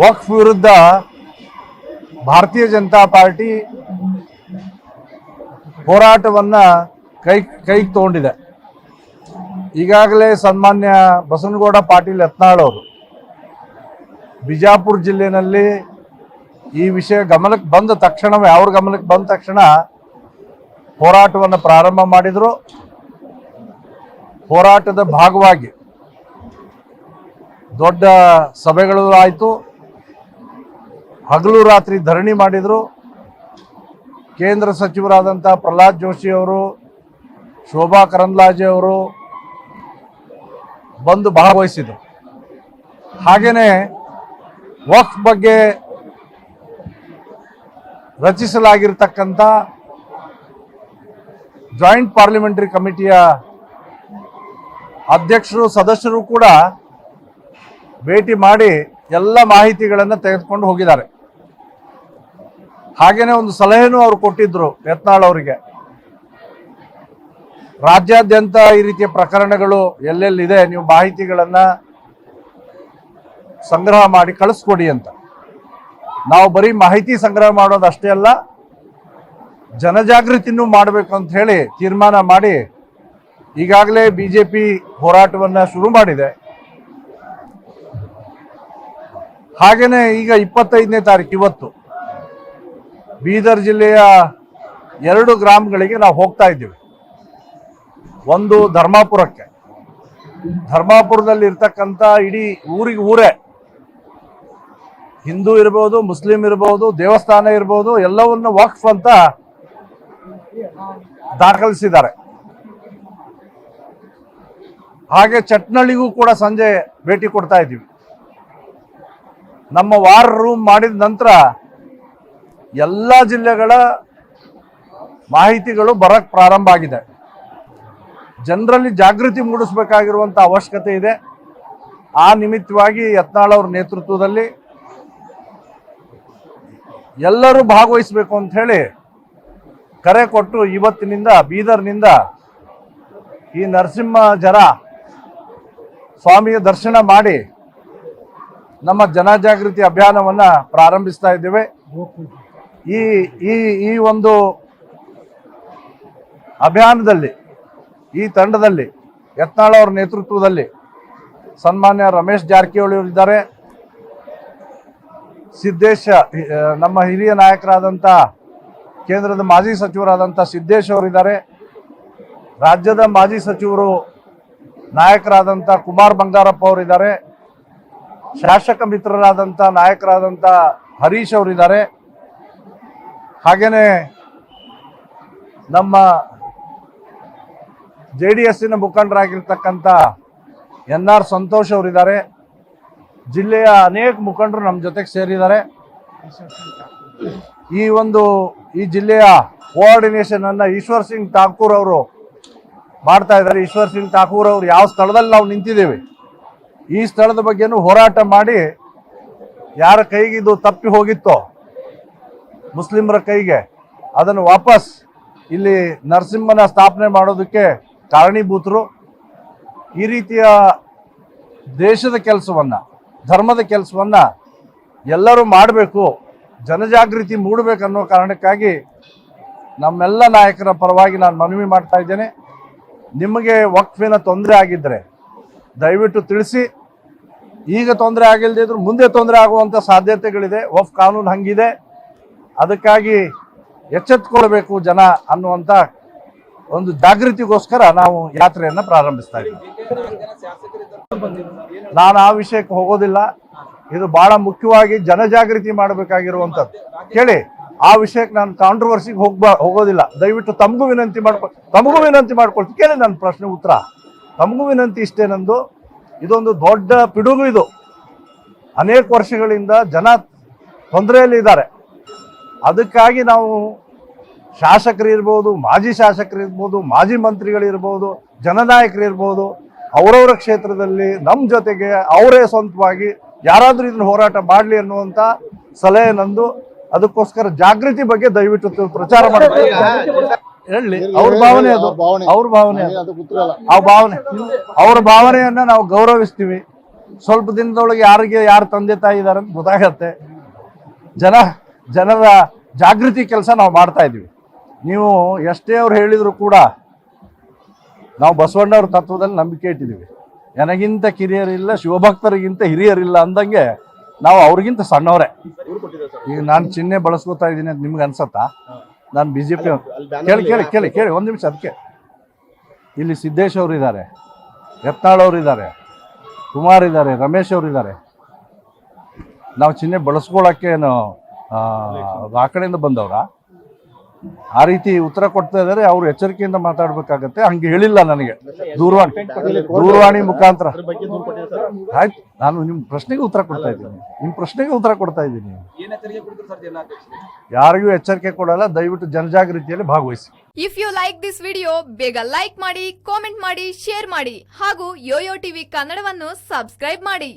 ವಕ್ಫ್ ವಿರುದ್ಧ ಭಾರತೀಯ ಜನತಾ ಪಾರ್ಟಿ ಹೋರಾಟವನ್ನ ಕೈ ಕೈಗೆ ತಗೊಂಡಿದೆ. ಈಗಾಗಲೇ ಸನ್ಮಾನ್ಯ ಬಸವನಗೌಡ ಪಾಟೀಲ್ ಯತ್ನಾಳ್ ಅವರು ಬಿಜಾಪುರ ಜಿಲ್ಲೆಯಲ್ಲಿ ಈ ವಿಷಯ ಗಮನಕ್ಕೆ ಬಂದ ತಕ್ಷಣವೇ, ಅವ್ರ ಗಮನಕ್ಕೆ ಬಂದ ತಕ್ಷಣ ಹೋರಾಟವನ್ನು ಪ್ರಾರಂಭ ಮಾಡಿದರು. ಹೋರಾಟದ ಭಾಗವಾಗಿ ದೊಡ್ಡ ಸಭೆಗಳು ಆಯಿತು. ಹಗಲು ರಾತ್ರಿ ಧರಣಿ ಮಾಡಿದರು. ಕೇಂದ್ರ ಸಚಿವರಾದಂಥ ಪ್ರಹ್ಲಾದ್ ಜೋಶಿ ಅವರು, ಶೋಭಾ ಕರಂದ್ಲಾಜೆ ಅವರು ಬಂದು ಭಾಗವಹಿಸಿದರು. ಹಾಗೆಯೇ ವಕ್ಫ್ ಬಗ್ಗೆ ರಚಿಸಲಾಗಿರ್ತಕ್ಕಂಥ ಜಾಯಿಂಟ್ ಪಾರ್ಲಿಮೆಂಟರಿ ಕಮಿಟಿಯ ಅಧ್ಯಕ್ಷರು, ಸದಸ್ಯರು ಕೂಡ ಭೇಟಿ ಮಾಡಿ ಎಲ್ಲ ಮಾಹಿತಿಗಳನ್ನು ತೆಗೆದುಕೊಂಡು ಹೋಗಿದ್ದಾರೆ. ಹಾಗೇನೆ ಒಂದು ಸಲಹೆನೂ ಅವರು ಕೊಟ್ಟಿದ್ರು ಯತ್ನಾಳ್ ಅವರಿಗೆ. ರಾಜ್ಯಾದ್ಯಂತ ಈ ರೀತಿಯ ಪ್ರಕರಣಗಳು ಎಲ್ಲೆಲ್ಲಿದೆ ನೀವು ಮಾಹಿತಿಗಳನ್ನು ಸಂಗ್ರಹ ಮಾಡಿ ಕಳಿಸ್ಕೊಡಿ ಅಂತ. ನಾವು ಬರೀ ಮಾಹಿತಿ ಸಂಗ್ರಹ ಮಾಡೋದು ಅಷ್ಟೇ ಅಲ್ಲ, ಜನಜಾಗೃತಿನೂ ಮಾಡಬೇಕು ಅಂತ ಹೇಳಿ ತೀರ್ಮಾನ ಮಾಡಿ ಈಗಾಗಲೇ ಬಿ ಜೆ ಪಿ ಹೋರಾಟವನ್ನು ಶುರು ಮಾಡಿದೆ. ಹಾಗೇನೆ ಈಗ ಇಪ್ಪತ್ತೈದನೇ ತಾರೀಕು ಇವತ್ತು. ಬೀದರ್ ಜಿಲ್ಲೆಯ ಎರಡು ಗ್ರಾಮಗಳಿಗೆ ನಾವು ಹೋಗ್ತಾ ಇದ್ದೀವಿ. ಒಂದು ಧರ್ಮಾಪುರಕ್ಕೆ. ಧರ್ಮಾಪುರದಲ್ಲಿ ಇರ್ತಕ್ಕಂಥ ಇಡೀ ಊರಿಗೆ ಊರೇ. ಹಿಂದೂ ಇರ್ಬೋದು, ಮುಸ್ಲಿಂ ಇರ್ಬೋದು, ದೇವಸ್ಥಾನ ಇರ್ಬೋದು, ಎಲ್ಲವನ್ನು ವಕ್ಫ್ ಅಂತ ದಾಖಲಿಸಿದ್ದಾರೆ. ಹಾಗೆ ಚಟ್ನಳ್ಳಿಗೂ ಕೂಡ ಸಂಜೆ ಭೇಟಿ ಕೊಡ್ತಾ ಇದ್ದೀವಿ. ನಮ್ಮ ವಾರ್ ರೂಮ್ ಮಾಡಿದ ನಂತರ ಎಲ್ಲ ಜಿಲ್ಲೆಗಳ ಮಾಹಿತಿಗಳು ಬರಕ್ಕೆ ಪ್ರಾರಂಭ ಆಗಿದೆ. ಜನರಲ್ಲಿ ಜಾಗೃತಿ ಮೂಡಿಸಬೇಕಾಗಿರುವಂಥ ಅವಶ್ಯಕತೆ ಇದೆ. ಆ ನಿಮಿತ್ತವಾಗಿ ಯತ್ನಾಳ್ ಅವ್ರ ನೇತೃತ್ವದಲ್ಲಿ ಎಲ್ಲರೂ ಭಾಗವಹಿಸಬೇಕು ಅಂತ ಹೇಳಿ ಕರೆ ಕೊಟ್ಟು ಇವತ್ತಿನಿಂದ, ಬೀದರ್ನಿಂದ ಈ ನರಸಿಂಹ ಜರ ಸ್ವಾಮಿಯ ದರ್ಶನ ಮಾಡಿ ನಮ್ಮ ಜನಜಾಗೃತಿ ಅಭಿಯಾನವನ್ನು ಪ್ರಾರಂಭಿಸ್ತಾ ಇದ್ದೇವೆ. ಈ ಈ ಈ ಒಂದು ಅಭಿಯಾನದಲ್ಲಿ, ಈ ತಂಡದಲ್ಲಿ, ಯತ್ನಾಳ್ ಅವರ ನೇತೃತ್ವದಲ್ಲಿ ಸನ್ಮಾನ್ಯ ರಮೇಶ್ ಜಾರಕಿಹೊಳಿ ಅವರಿದ್ದಾರೆ ಸಿದ್ದೇಶ ನಮ್ಮ ಹಿರಿಯ ನಾಯಕರಾದಂಥ ಕೇಂದ್ರದ ಮಾಜಿ ಸಚಿವರಾದಂಥ ಸಿದ್ದೇಶ್ ಅವರಿದ್ದಾರೆ ರಾಜ್ಯದ ಮಾಜಿ ಸಚಿವರು ನಾಯಕರಾದಂಥ ಕುಮಾರ್ ಬಂಗಾರಪ್ಪ ಅವರಿದ್ದಾರೆ ಶಾಸಕ ಮಿತ್ರರಾದಂಥ ನಾಯಕರಾದಂಥ ಹರೀಶ್ ಅವರಿದ್ದಾರೆ. ಹಾಗೆಯೇ ನಮ್ಮ ಜೆ ಡಿ ಎಸ್ಸಿನ ಮುಖಂಡರಾಗಿರ್ತಕ್ಕಂಥ ಎನ್ ಆರ್ ಸಂತೋಷ್ ಅವರಿದ್ದಾರೆ. ಜಿಲ್ಲೆಯ ಅನೇಕ ಮುಖಂಡರು ನಮ್ಮ ಜೊತೆಗೆ ಸೇರಿದ್ದಾರೆ. ಈ ಒಂದು ಈ ಜಿಲ್ಲೆಯ ಕೋಆರ್ಡಿನೇಷನ್ ಅನ್ನು ಈಶ್ವರ್ ಸಿಂಗ್ ಠಾಕೂರ್ ಅವರು ಮಾಡ್ತಾ ಇದ್ದಾರೆ. ಈಶ್ವರ್ ಸಿಂಗ್ ಠಾಕೂರ್ ಅವರು ಯಾವ ಸ್ಥಳದಲ್ಲಿ ನಾವು ನಿಂತಿದ್ದೇವೆ? ಈ ಸ್ಥಳದ ಬಗ್ಗೆನೂ ಹೋರಾಟ ಮಾಡಿ ಯಾರ ಕೈಗೆ ಇದು ತಪ್ಪಿ ಹೋಗಿತ್ತೋ ಮುಸ್ಲಿಮರ ಕೈಗೆ ಅದನ್ನು ವಾಪಸ್ ಇಲ್ಲಿ ನರಸಿಂಹನ ಸ್ಥಾಪನೆ ಮಾಡೋದಕ್ಕೆ ಕಾರಣೀಭೂತರು. ಈ ರೀತಿಯ ದೇಶದ ಕೆಲಸವನ್ನು, ಧರ್ಮದ ಕೆಲಸವನ್ನು ಎಲ್ಲರೂ ಮಾಡಬೇಕು, ಜನಜಾಗೃತಿ ಮೂಡಬೇಕನ್ನೋ ಕಾರಣಕ್ಕಾಗಿ ನಮ್ಮೆಲ್ಲ ನಾಯಕರ ಪರವಾಗಿ ನಾನು ಮನವಿ ಮಾಡ್ತಾ ಇದ್ದೇನೆ. ನಿಮಗೆ ವಕ್ಫಿನ ತೊಂದರೆ ಆಗಿದ್ದರೆ ದಯವಿಟ್ಟು ತಿಳಿಸಿ. ಈಗ ತೊಂದರೆ ಆಗಿಲ್ಲದೆ ಇದ್ರೂ ಮುಂದೆ ತೊಂದರೆ ಆಗುವಂಥ ಸಾಧ್ಯತೆಗಳಿದೆ. ಒಫ್ ಕಾನೂನು ಹಂಗಿದೆ. ಅದಕ್ಕಾಗಿ ಎಚ್ಚೆತ್ಕೊಳ್ಬೇಕು ಜನ ಅನ್ನುವಂಥ ಒಂದು ಜಾಗೃತಿಗೋಸ್ಕರ ನಾವು ಯಾತ್ರೆಯನ್ನು ಪ್ರಾರಂಭಿಸ್ತಾ ಇದ್ದೀವಿ. ನಾನು ಆ ವಿಷಯಕ್ಕೆ ಹೋಗೋದಿಲ್ಲ. ಇದು ಬಹಳ ಮುಖ್ಯವಾಗಿ ಜನಜಾಗೃತಿ ಮಾಡಬೇಕಾಗಿರುವಂಥದ್ದು. ಕೇಳಿ, ಆ ವಿಷಯಕ್ಕೆ ನಾನು ಕಾಂಟ್ರವರ್ಸಿಗೆ ಹೋಗ್ಬಾ ಹೋಗೋದಿಲ್ಲ. ದಯವಿಟ್ಟು ತಮಗೂ ವಿನಂತಿ ಮಾಡ್ಕೊ, ತಮಗೂ ವಿನಂತಿ ಮಾಡ್ಕೊಳ್ತೀನಿ. ಕೇಳಿ ನನ್ನ ಪ್ರಶ್ನೆ ಉತ್ತರ. ತಮಗೂ ವಿನಂತಿ ಇಷ್ಟೇ ನಂದು. ಇದೊಂದು ದೊಡ್ಡ ಪಿಡುಗು ಇದು. ಅನೇಕ ವರ್ಷಗಳಿಂದ ಜನ ತೊಂದರೆಯಲ್ಲಿ ಇದ್ದಾರೆ ಅದಕ್ಕಾಗಿ ನಾವು ಶಾಸಕರು ಇರ್ಬೋದು ಮಾಜಿ ಶಾಸಕರು ಇರ್ಬೋದು ಮಾಜಿ ಮಂತ್ರಿಗಳಿರ್ಬೋದು ಜನನಾಯಕರು ಇರ್ಬೋದು ಅವರವರ ಕ್ಷೇತ್ರದಲ್ಲಿ ನಮ್ಮ ಜೊತೆಗೆ ಅವರೇ ಸ್ವಂತವಾಗಿ ಯಾರಾದರೂ ಇದನ್ನು ಹೋರಾಟ ಮಾಡಲಿ ಅನ್ನುವಂಥ ಸಲಹೆ ನಂದು. ಅದಕ್ಕೋಸ್ಕರ ಜಾಗೃತಿ ಬಗ್ಗೆ ದಯವಿಟ್ಟು ಪ್ರಚಾರ ಮಾಡಬೇಕು ಹೇಳಿ ಅವ್ರ ಭಾವನೆ ಅದು. ಅವ್ರ ಭಾವನೆ ಆ ಭಾವನೆ. ಅವ್ರ ಭಾವನೆಯನ್ನ ನಾವು ಗೌರವಿಸ್ತೀವಿ. ಸ್ವಲ್ಪ ದಿನದೊಳಗೆ ಯಾರಿಗೆ ಯಾರು ತಂದೆ ತಾಯಿ ಇದ್ದಾರೆ ಅಂತ ಗೊತ್ತಾಗತ್ತೆ. ಜನ ಜನರ ಜಾಗೃತಿ ಕೆಲಸ ನಾವು ಮಾಡ್ತಾ ಇದ್ದೀವಿ. ನೀವು ಎಷ್ಟೇ ಅವ್ರು ಹೇಳಿದ್ರು ಕೂಡ ನಾವು ಬಸವಣ್ಣವ್ರ ತತ್ವದಲ್ಲಿ ನಂಬಿಕೆ ಇಟ್ಟಿದ್ದೀವಿ. ನನಗಿಂತ ಕಿರಿಯರಿಲ್ಲ ಶಿವಭಕ್ತರಿಗಿಂತ ಹಿರಿಯರಿಲ್ಲ ಅಂದಂಗೆ ನಾವು ಅವ್ರಿಗಿಂತ ಸಣ್ಣವರೇ. ಈಗ ನಾನು ಚಿಹ್ನೆ ಬಳಸ್ಕೊತಾ ಇದ್ದೀನಿ ಅಂತ ನಿಮ್ಗೆ ಅನ್ಸತ್ತಾ? ನಾನು ಬಿ ಜೆ ಪಿ ಕೇಳಿ ಕೇಳಿ ಕೇಳಿ ಕೇಳಿ ಒಂದು ನಿಮಿಷ ಅದಕ್ಕೆ. ಇಲ್ಲಿ ಸಿದ್ದೇಶ್ ಅವರು ಇದ್ದಾರೆ ಯತ್ನಾಳ್ ಅವರು ಇದ್ದಾರೆ ಕುಮಾರ್ ಇದ್ದಾರೆ ರಮೇಶ್ ಅವರು ಇದ್ದಾರೆ. ನಾವು ಚಿಹ್ನೆ ಬಳಸ್ಕೊಳ್ಳೋಕ್ಕೆ ಏನು ಆ, ಆ ಕಡೆಯಿಂದ ಬಂದವ್ರ? ಆ ರೀತಿ ಉತ್ತರ ಕೊಡ್ತಾ ಇದ್ದಾರೆ, ಅವ್ರು ಎಚ್ಚರಿಕೆಯಿಂದ ಮಾತಾಡ್ಬೇಕಾಗತ್ತೆ. ಹಂಗೆ ಹೇಳಿಲ್ಲ ನನಗೆ. ದೂರವಾಣಿ ದೂರವಾಣಿ ಮುಖಾಂತರ. ಆಯ್ತು, ನಾನು ನಿಮ್ಮ ಪ್ರಶ್ನೆಗೆ ಉತ್ತರ ಕೊಡ್ತಾ ಇದ್ದೀನಿ. ನಿಮ್ಮ ಪ್ರಶ್ನೆಗೆ ಉತ್ತರ ಕೊಡ್ತಾ ಇದ್ದೀನಿ. ಯಾರಿಗೂ ಎಚ್ಚರಿಕೆ ಕೊಡಲ್ಲ, ದಯವಿಟ್ಟು ಜನಜಾಗೃತಿಯಲ್ಲಿ ಭಾಗವಹಿಸಿ. If you like this video ಬೇಗ ಲೈಕ್ ಮಾಡಿ ಕಾಮೆಂಟ್ ಮಾಡಿ ಶೇರ್ ಮಾಡಿ, ಹಾಗೂ ಯೋಯೋ ಟಿವಿ ಕನ್ನಡವನ್ನು ಸಬ್ಸ್ಕ್ರೈಬ್ ಮಾಡಿ.